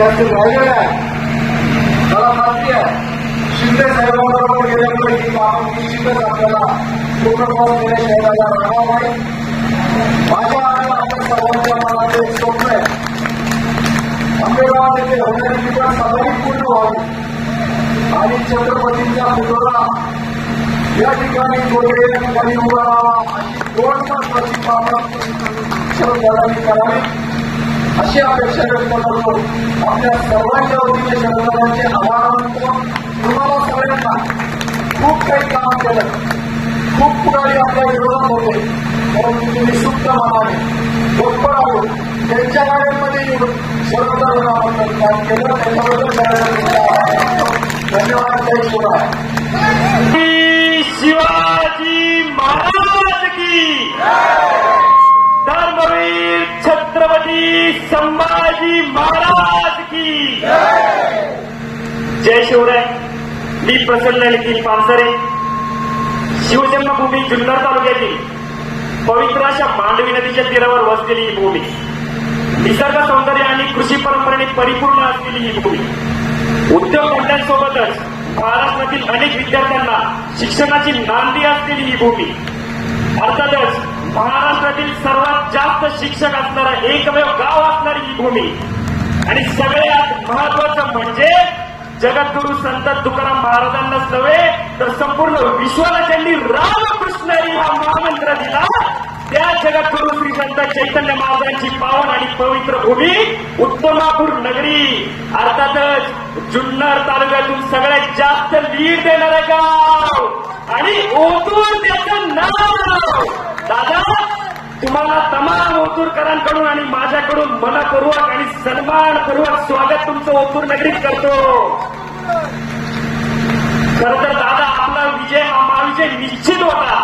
असतील राहिलेले आहे. मला माहिती आहे. शिंदे साहेबांबरोबर गेल्यामुळे ही कामं निश्चितच आपल्याला पूर्णत्वास केल्याशिवाय त्याला राहावं नाही. माझ्या आणि आपल्या सर्वांच्या मनात एक स्वप्न आहे. आंबेगाव येथे होणारी निवड साधारण पूर्ण व्हावी. आणि छत्रपतींचा पुतळा या ठिकाणी जोडले ठिकाणी उभा राहावा अशी दोन महत्वाची करावी. अशी अपेक्षा व्यक्त करतो. आपल्या सर्वांच्या वतीने शरदांचे आभार तुम्हाला सगळ्यांना खूप काही काम केलं. खूप पुढारी आपल्या विरोधात होते. परंतु तुम्ही सुप्त मानाने तत्पर आहोत. त्यांच्या गाड्यांमध्ये येऊन शरदांबद्दल काम केलं. त्याच्याबद्दल धन्यवाद. जय शिवराय. शिवाजी महाराज की. धर्मवीर छत्रपती संभाजी महाराज की। जय शिवराय. मी प्रसन्न निखिल पानसरे. शिवजन्मभूमी जुन्नर तालुक्यातील पवित्र अशा मांडवी नदीच्या तीरावर वसलेली ही भूमी. निसर्ग सौंदर्य आणि कृषी परंपरेने परिपूर्ण असलेली ही भूमी. उद्योगधंद्यांसोबतच महाराष्ट्रातील अनेक विद्यार्थ्यांना शिक्षणाची नांदी असलेली ही भूमी. अर्थातच महाराष्ट्रातील सर्वात जास्त शिक्षक असणारं एकमेव गाव असणारी ही भूमी. आणि सगळ्यात महत्वाचं म्हणजे जगद्गुरु संत तुकाराम महाराजांनाच नव्हे तर संपूर्ण विश्वाला त्यांनी रामकृष्ण हा महामंत्र दिला. त्या जगद्गुरु श्री संत चैतन्य महाराजांची पावन आणि पवित्र भूमी उत्तमापूर नगरी अर्थातच जुन्नर तालुक्यातून सगळ्यात जास्त लीड देणारं गाव. आणि ओतून त्याचं नाव. तुम्हाला तमाम ओतूरकरांकडून आणि माझ्याकडून मनपूर्वक आणि सन्मानपूर्वक स्वागत तुमचं ओतूर नगरीत करतो. खर तर दादा आपला विजय हा महाविजय निश्चित होता.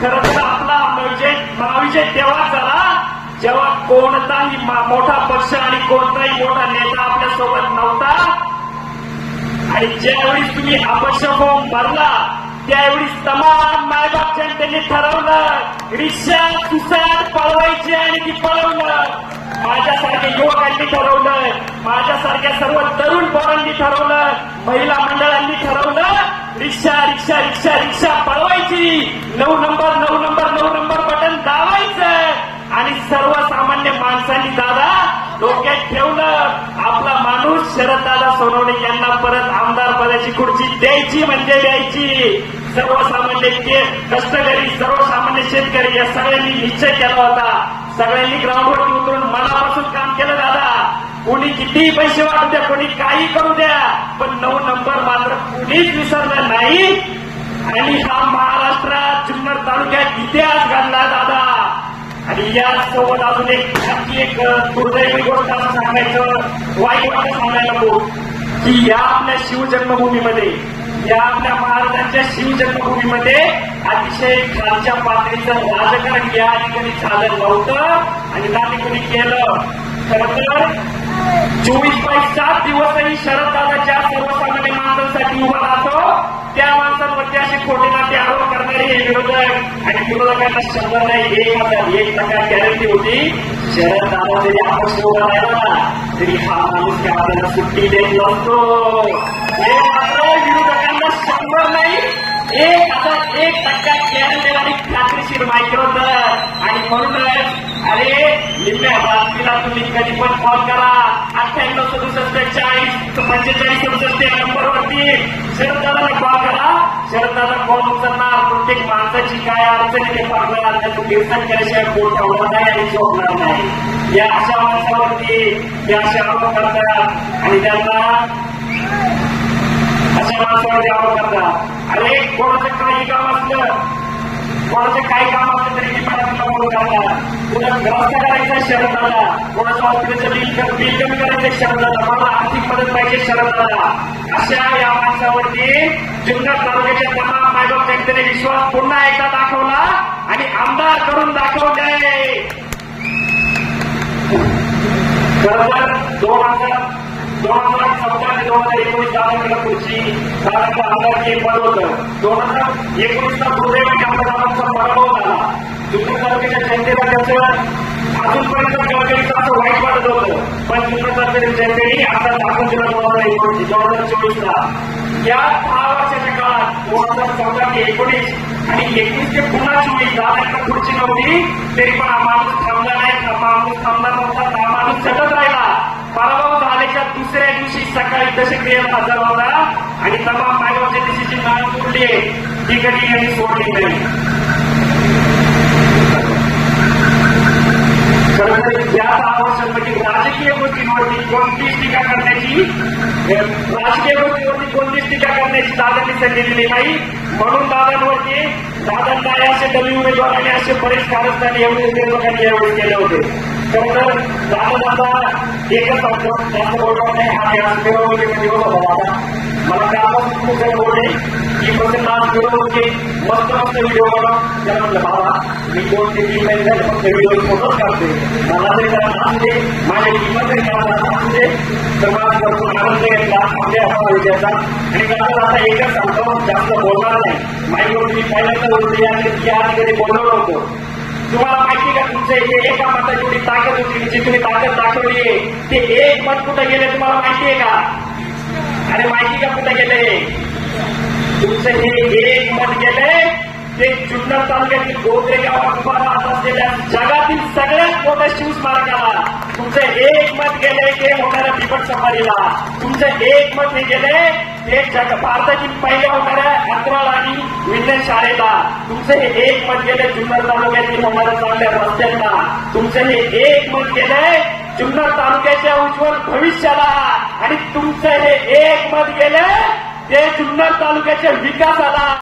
खर तर आपला विजय महाविजय तेव्हा झाला जेव्हा कोणताही मोठा पक्ष आणि कोणताही मोठा नेता आपल्यासोबत नव्हता. आणि ज्यावेळी तुम्ही अपक्ष फॉर्म भरला त्यावेळी तमाम मायबापच्या त्यांनी ठरवलं रिक्षा सुसाट पळवायची आणि ती पळवलं माझ्यासारख्या युवकांनी ठरवलं माझ्यासारख्या सर्व तरुण पोरांनी ठरवलं महिला मंडळांनी ठरवलं शरददादा सोनवणे यांना परत आमदार पदाची खुर्ची द्यायची म्हणजे द्यायची. सर्वसामान्य कष्टकरी सर्वसामान्य शेतकरी या सगळ्यांनी निश्चय केला होता. सगळ्यांनी ग्राउंडवरती उतरून मनापासून काम केलं दादा. कोणी कितीही पैसे वाढू द्या कोणी काही करू द्या पण नऊ नंबर मात्र कुणीच विसरलं नाही. आणि हा महाराष्ट्रात जुन्नर तालुक्यात इतिहास घडला दादा. आणि या सोबत अजून एक आणखी एक दुर्दैवी गोष्ट असं सांगायचं वाईट वाटत सांगायला नको की या आपल्या शिवजन्मभूमीमध्ये या आपल्या महाराजांच्या शिवजन्मभूमीमध्ये अतिशय खालच्या पातळीचं राजकारण या ठिकाणी झालं नव्हतं. आणि त्यांनी कोणी केलं. खर तर चोवीस बाय सात दिवसही शरददादाच्या सर्वसामान्य माणसांसाठी उभा राहतो. त्या माणसांवरती असे खोटे आणि विरोधकांना शंभर नाही एक हजार एक टक्का गॅरंटी होती. शरद जरी उभा राहिला तरी हा माणूस आपल्याला सुट्टी देत नसतो. हे मात्र विरोधकांना शंभर नाही एक हजार एक टक्का गॅरंटी आणि खात्रीशीर माहिती आणि म्हणूनच अरे निम्म्या बातमीला तुम्ही कधी पण कॉल करा. अठ्ठ्याण्णव सदुसष्ट पंचेचाळीस सदुसष्ट या नंबरवरती शरदाला कॉल करा. शरददादा कॉल उचलणार. प्रत्येक माणसाची काय अडचण ते पाहणार. त्याचं कीर्तन केल्याशिवाय पोट ठेवणार नाही आणि शोधणार नाही. या अशा माणसावरती या अशा आरोप करतात. आणि त्यांना अशा माणसावरती आरोप करतात. अरे कोणाचं काही काम असलं कोणाचं काही काम असलं तरी मी मला तुला फोन करणार तुला रस्ता करायचा शरद आला कोणाचं हॉस्पिटलचं बिल बिल कमी करायचं शरद आला मला आर्थिक मदत पाहिजे शरद आला अशा या माणसावरती? जुन्नर तालुक्याच्या तमाम मायबाप जनतेने विश्वास पुन्हा एकदा दाखवला आणि आमदार करून दाखवले. खरं तर दोन हजार दोन हजार चौदा ते दोन हजार एकोणीस दादाकडे खुर्ची दादाचं आमदारकी पद होतं दोन हजार एकोणीसला दुर्दैवाने आमदारांचा पराभव झाला जुन्नर तालुक्याच्या जनतेला त्याचं अजूनपर्यंत गडकरीचं असं वाईट वाटत होतं पण जुन्नर त्यांनी आता दाखवून दिला दोन हजार एकोणीस दोन हजार चोवीसला या दहा वर्षाच्या काळात दोन हजार चौदा ते एकोणीस आणि एकवीस ते पुन्हा चोवीस दहा पुढची नव्हती तरी पण हा माणूस थांबला नाही हा माणूस थांबला नव्हता हा माणूस सतत राहिला पराभव झाल्याच्या दुसऱ्या दिवशी सकाळी दशक्रियेला हजर होता आणि तमाम मायगावच्या दिवशीची नाव तुटली आहे ती कधी यांनी सोडली नाही. खरं या दहा वर्षांमध्ये राजकीय गोष्टींवरती कोणतीच टीका करण्याची राजकीय गोष्टींवरती कोणतीच टीका करण्याची दादांनी संधी दिली नाही. म्हणून दादांवरती दादांना असे कमी उमेदवार आणि असे बरेच कारस्थाने एवढे उमेदवारांनी यावेळी केले होते. खरं तर दादा एकच सांगतो जास्त बोलणार नाही हा या मिरवणुकीमध्ये होत होता दादा मला त्यापासून खूप बोलले की प्रसन्न आज मिरवणुकी मस्त मस्त व्हिडिओ बनव त्याला म्हटलं बाबा मी दोन ते तीन महिने झाले फक्त व्हिडिओ फोटोच काढते. मला तरी त्याला नाचू दे माझ्या किंमत तरी त्याला नाचू दे. तर मला भरपूर आनंद घेतला आपल्या महाविद्याचा आणि त्याला आता एकच सांगतो जास्त बोलणार नाही. माईवर मी पहिल्यांदा बोलवलं आणि ती आधी बोललो नव्हतो तुम्हाला माहिती का तुमचं जे एका मताची एवढी ताकद होती जी तुम्ही ताकद दाखवली आहे ते एक मत कुठं गेले तुम्हाला माहिती आहे का? अरे माहिती का कुठं गेले तुमचं हे एक मत गेले ते जुन्नर तालुक्यातील गोत्रे गावात उभा राहत असलेल्या जगातील सगळ्यात मोठ्या शिवस्मारकाला तुमचं एक मत गेले ते होणाऱ्या बिपट सफारीला. तुमचं एक मत हे गेले ते जग भारतातील पहिल्या होणाऱ्या अंतराळ आणि विज्ञान शाळेला तुमचं हे एक मत गेले जुन्नर तालुक्यातील होणाऱ्या चांगल्या रस्त्यांना. तुमचं हे एक मत गेलंय जुन्नर तालुक्याच्या उज्ज्वल भविष्याला. आणि तुमचं हे एक मत गेलंय ते जुन्नर तालुक्याच्या विकासाला.